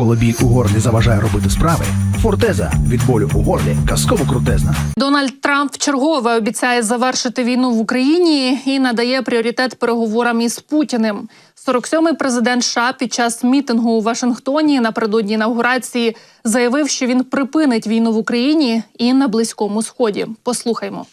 Коли біль у горлі заважає робити справи, фортеза від болю у горлі казково крутезна. Дональд Трамп вчергове обіцяє завершити війну в Україні і надає пріоритет переговорам із Путіним. 47-й президент США під час мітингу у Вашингтоні напередодні інаугурації заявив, що він припинить війну в Україні і на близькому сході. Послухаймо.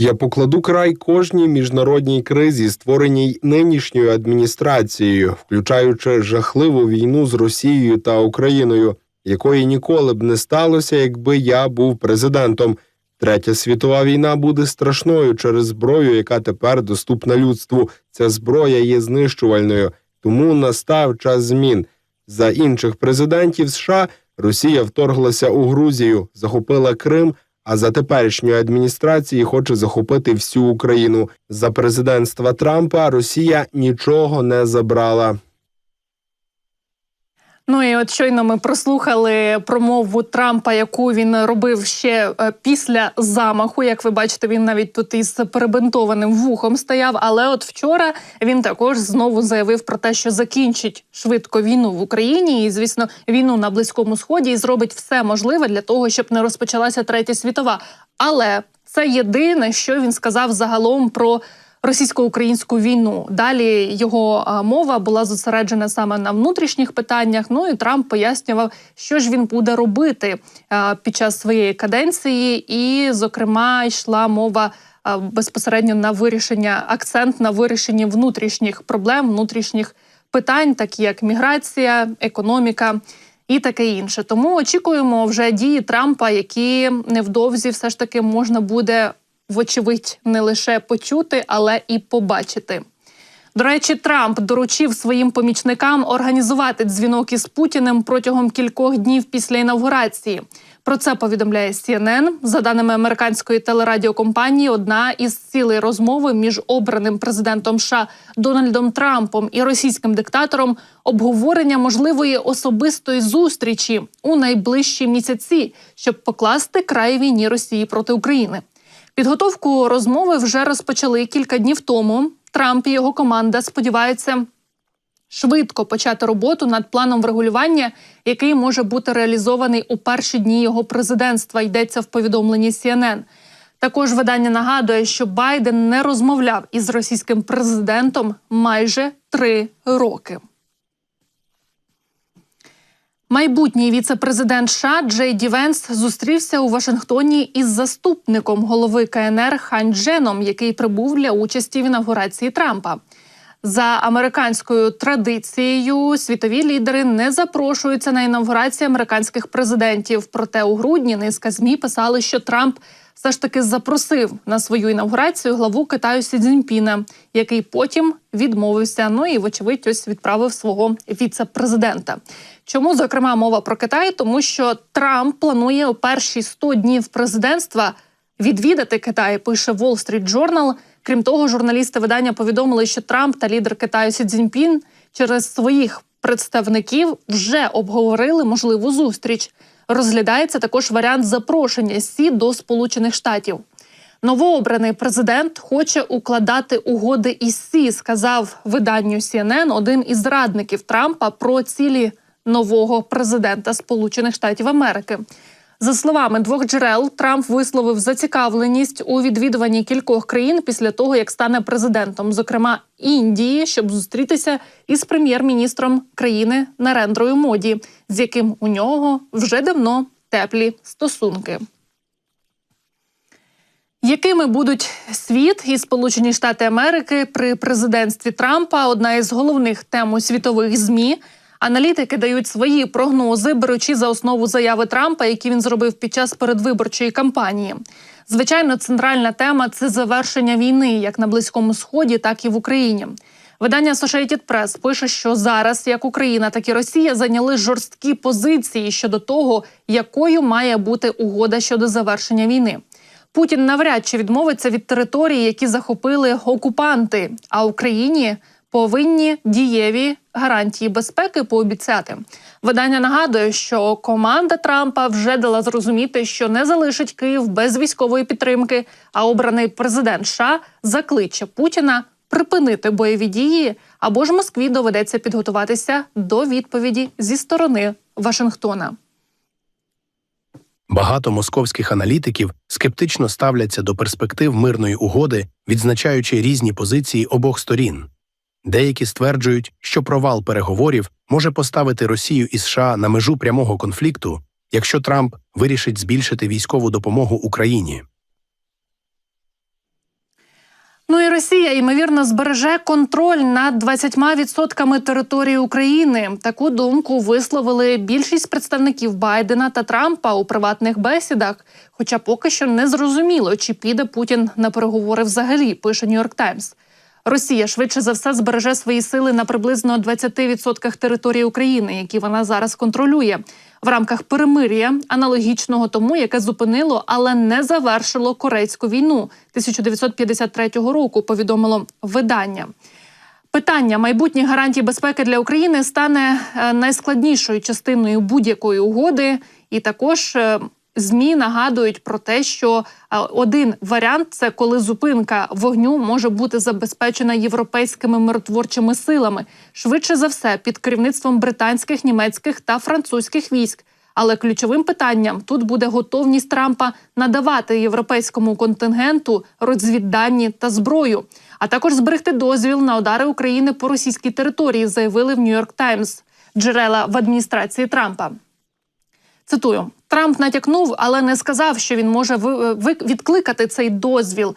Я покладу край кожній міжнародній кризі, створеній нинішньою адміністрацією, включаючи жахливу війну з Росією та Україною, якої ніколи б не сталося, якби я був президентом. Третя світова війна буде страшною через зброю, яка тепер доступна людству. Ця зброя є знищувальною, тому настав час змін. За інших президентів США Росія вторглася у Грузію, захопила Крим. А за теперішньої адміністрації хоче захопити всю Україну. За президентства Трампа Росія нічого не забрала. Ну і от щойно ми прослухали промову Трампа, яку він робив ще е, після замаху. Як ви бачите, він навіть тут із перебинтованим вухом стояв. Але от вчора він також знову заявив про те, що закінчить швидко війну в Україні, і звісно, війну на близькому сході і зробить все можливе для того, щоб не розпочалася третя світова. Але це єдине, що він сказав загалом про російсько-українську війну. Далі його мова була зосереджена саме на внутрішніх питаннях. Ну і Трамп пояснював, що ж він буде робити під час своєї каденції, і, зокрема, йшла мова. Безпосередньо на вирішення акцент на вирішенні внутрішніх проблем, внутрішніх питань, такі як міграція, економіка і таке інше. Тому очікуємо вже дії Трампа, які невдовзі все ж таки можна буде вочевидь не лише почути, але і побачити. До речі, Трамп доручив своїм помічникам організувати дзвінок із Путіним протягом кількох днів після інавгурації. Про це повідомляє CNN. За даними американської телерадіокомпанії, одна із цілей розмови між обраним президентом США Дональдом Трампом і російським диктатором обговорення можливої особистої зустрічі у найближчі місяці, щоб покласти край війні Росії проти України. Підготовку розмови вже розпочали кілька днів тому. Трамп і його команда сподіваються швидко почати роботу над планом врегулювання, який може бути реалізований у перші дні його президентства. Йдеться в повідомленні CNN. Також видання нагадує, що Байден не розмовляв із російським президентом майже три роки. Майбутній віце-президент США Джей Ді Венс зустрівся у Вашингтоні із заступником голови КНР Хан Дженом, який прибув для участі в інавгурації Трампа. За американською традицією світові лідери не запрошуються на інавгурації американських президентів. Проте у грудні низка змі писали, що Трамп все ж таки запросив на свою інавгурацію главу Китаю Сі Цзіньпіна, який потім відмовився. Ну і вочевидь ось відправив свого віце-президента. Чому зокрема мова про Китай? Тому що Трамп планує у перші 100 днів президентства відвідати Китай. Пише Wall Street Journal. Крім того, журналісти видання повідомили, що Трамп та лідер Китаю Сі Цзіньпін через своїх представників вже обговорили можливу зустріч. Розглядається також варіант запрошення Сі до Сполучених Штатів. Новообраний президент хоче укладати угоди із Сі, сказав виданню CNN один із радників Трампа про цілі нового президента Сполучених Штатів Америки. За словами двох джерел, Трамп висловив зацікавленість у відвідуванні кількох країн після того, як стане президентом, зокрема Індії, щоб зустрітися із прем'єр-міністром країни Нарендрою Моді, з яким у нього вже давно теплі стосунки. Якими будуть світ і Сполучені Штати Америки при президентстві Трампа? Одна із головних тем у світових змі. Аналітики дають свої прогнози, беручи за основу заяви Трампа, які він зробив під час передвиборчої кампанії. Звичайно, центральна тема це завершення війни як на близькому сході, так і в Україні. Видання Associated Press пише, що зараз як Україна, так і Росія зайняли жорсткі позиції щодо того, якою має бути угода щодо завершення війни. Путін навряд чи відмовиться від території, які захопили окупанти, а Україні повинні дієві гарантії безпеки пообіцяти. Видання нагадує, що команда Трампа вже дала зрозуміти, що не залишить Київ без військової підтримки. А обраний президент США закличе Путіна припинити бойові дії, або ж Москві доведеться підготуватися до відповіді зі сторони Вашингтона. Багато московських аналітиків скептично ставляться до перспектив мирної угоди, відзначаючи різні позиції обох сторін. Деякі стверджують, що провал переговорів може поставити Росію і США на межу прямого конфлікту, якщо Трамп вирішить збільшити військову допомогу Україні. Ну і Росія ймовірно збереже контроль над 20% території України. Таку думку висловили більшість представників Байдена та Трампа у приватних бесідах. Хоча поки що не зрозуміло, чи піде Путін на переговори взагалі. Пише Нью-Йорк Таймс. Росія швидше за все збереже свої сили на приблизно 20% території України, які вона зараз контролює, в рамках перемир'я, аналогічного тому, яке зупинило, але не завершило корейську війну 1953 року. Повідомило видання. Питання майбутніх гарантій безпеки для України стане е, найскладнішою частиною будь-якої угоди, і також е, змі нагадують про те, що е, один варіант це коли зупинка вогню може бути забезпечена європейськими миротворчими силами, швидше за все під керівництвом британських, німецьких та французьких військ. Але ключовим питанням тут буде готовність Трампа надавати європейському контингенту розвіддані та зброю, а також зберегти дозвіл на удари України по російській території, заявили в Нью-Йорк Таймс джерела в адміністрації Трампа. Цитую: Трамп натякнув, але не сказав, що він може ви- відкликати цей дозвіл.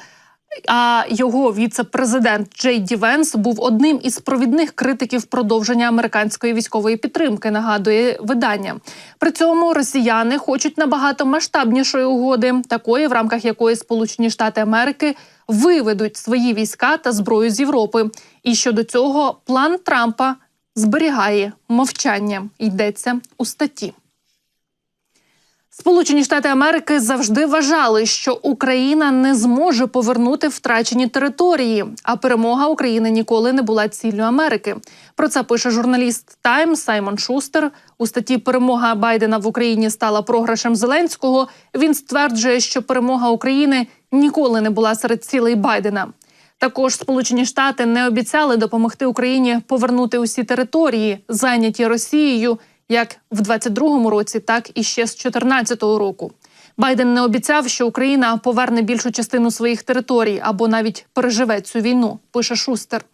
А його віце-президент Джей Ді Венс був одним із провідних критиків продовження американської військової підтримки. Нагадує видання. При цьому росіяни хочуть набагато масштабнішої угоди, такої, в рамках якої Сполучені Штати Америки виведуть свої війська та зброю з Європи. І щодо цього план Трампа зберігає мовчання. Йдеться у статті. Сполучені Штати Америки завжди вважали, що Україна не зможе повернути втрачені території, а перемога України ніколи не була ціллю Америки. Про це пише журналіст Тайм Саймон Шустер. У статті Перемога Байдена в Україні стала програшем Зеленського. Він стверджує, що перемога України ніколи не була серед цілей Байдена. Також Сполучені Штати не обіцяли допомогти Україні повернути усі території, зайняті Росією, як в 22-му році, так і ще з 14-го року. Байден не обіцяв, що Україна поверне більшу частину своїх територій або навіть переживе цю війну. Пише Шустер.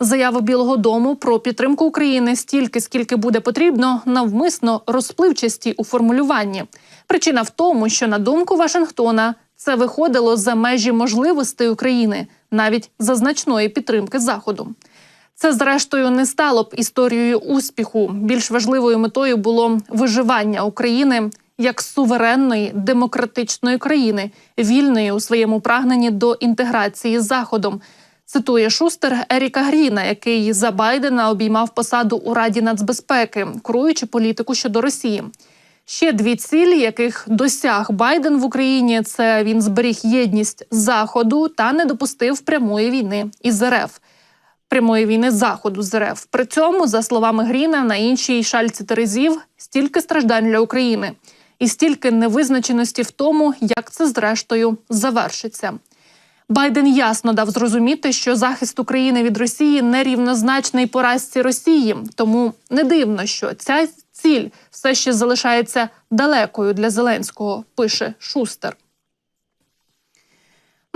Заява Білого Дому про підтримку України стільки, скільки буде потрібно, навмисно розпливчасті у формулюванні. Причина в тому, що на думку Вашингтона це виходило за межі можливостей України, навіть за значної підтримки Заходу. Це, зрештою, не стало б історією успіху. Більш важливою метою було виживання України як суверенної демократичної країни, вільної у своєму прагненні до інтеграції з Заходом. Цитує Шустер Еріка Гріна, який за Байдена обіймав посаду у Раді нацбезпеки, куруючи політику щодо Росії. Ще дві цілі, яких досяг Байден в Україні, це він зберіг єдність Заходу та не допустив прямої війни із РФ прямої війни заходу з РФ. При цьому, за словами Гріна, на іншій шальці терезів стільки страждань для України і стільки невизначеності в тому, як це зрештою завершиться. Байден ясно дав зрозуміти, що захист України від Росії нерівнозначний поразці Росії, тому не дивно, що ця ціль все ще залишається далекою для Зеленського. Пише Шустер.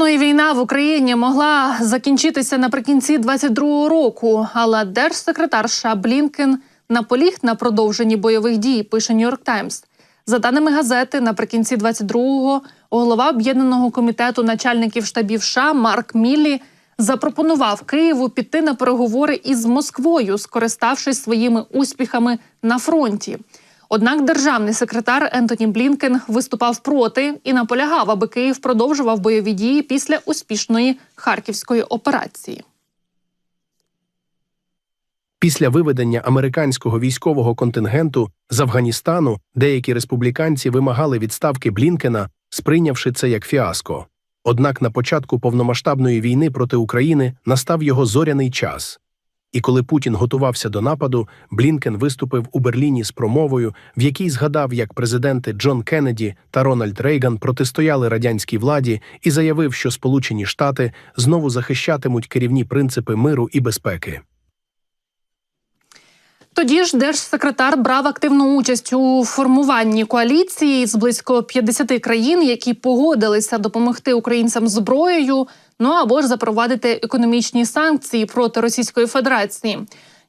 Ну і війна в Україні могла закінчитися наприкінці 22-го року, але держсекретар США Блінкен наполіг на продовженні бойових дій. Пише Нью-Йорк Таймс. За даними газети, наприкінці 22-го голова об'єднаного комітету начальників штабів США Марк Міллі запропонував Києву піти на переговори із Москвою, скориставшись своїми успіхами на фронті. Однак державний секретар Ентоні Блінкен виступав проти і наполягав, аби Київ продовжував бойові дії після успішної харківської операції. Після виведення американського військового контингенту з Афганістану деякі республіканці вимагали відставки Блінкена, сприйнявши це як фіаско. Однак на початку повномасштабної війни проти України настав його зоряний час. І коли Путін готувався до нападу, Блінкен виступив у Берліні з промовою, в якій згадав, як президенти Джон Кеннеді та Рональд Рейган протистояли радянській владі і заявив, що Сполучені Штати знову захищатимуть керівні принципи миру і безпеки. Тоді ж держсекретар брав активну участь у формуванні коаліції з близько 50 країн, які погодилися допомогти українцям зброєю, ну або ж запровадити економічні санкції проти Російської Федерації.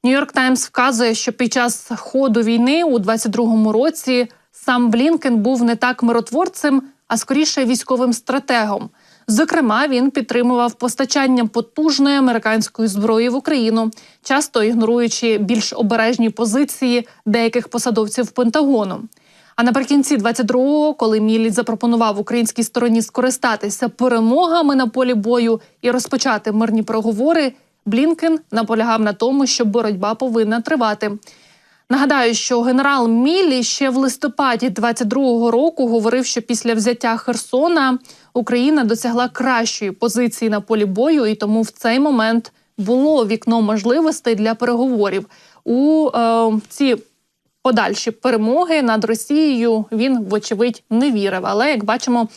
Нью-Йорк Таймс вказує, що під час ходу війни у 22-му році сам Блінкен був не так миротворцем, а скоріше військовим стратегом. Зокрема, він підтримував постачання потужної американської зброї в Україну, часто ігноруючи більш обережні позиції деяких посадовців Пентагону. А наприкінці 22-го, коли Міліт запропонував українській стороні скористатися перемогами на полі бою і розпочати мирні переговори, Блінкен наполягав на тому, що боротьба повинна тривати. Нагадаю, що генерал Міллі ще в листопаді 22-го року говорив, що після взяття Херсона Україна досягла кращої позиції на полі бою, і тому в цей момент було вікно можливостей для переговорів. У е, ці подальші перемоги над Росією він, вочевидь, не вірив. Але як бачимо,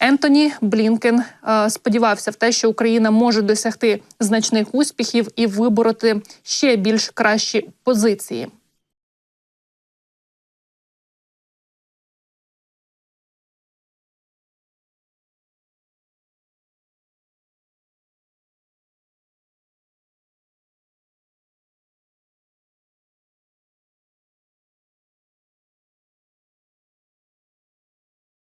Ентоні Блінкен е, сподівався в те, що Україна може досягти значних успіхів і вибороти ще більш кращі позиції.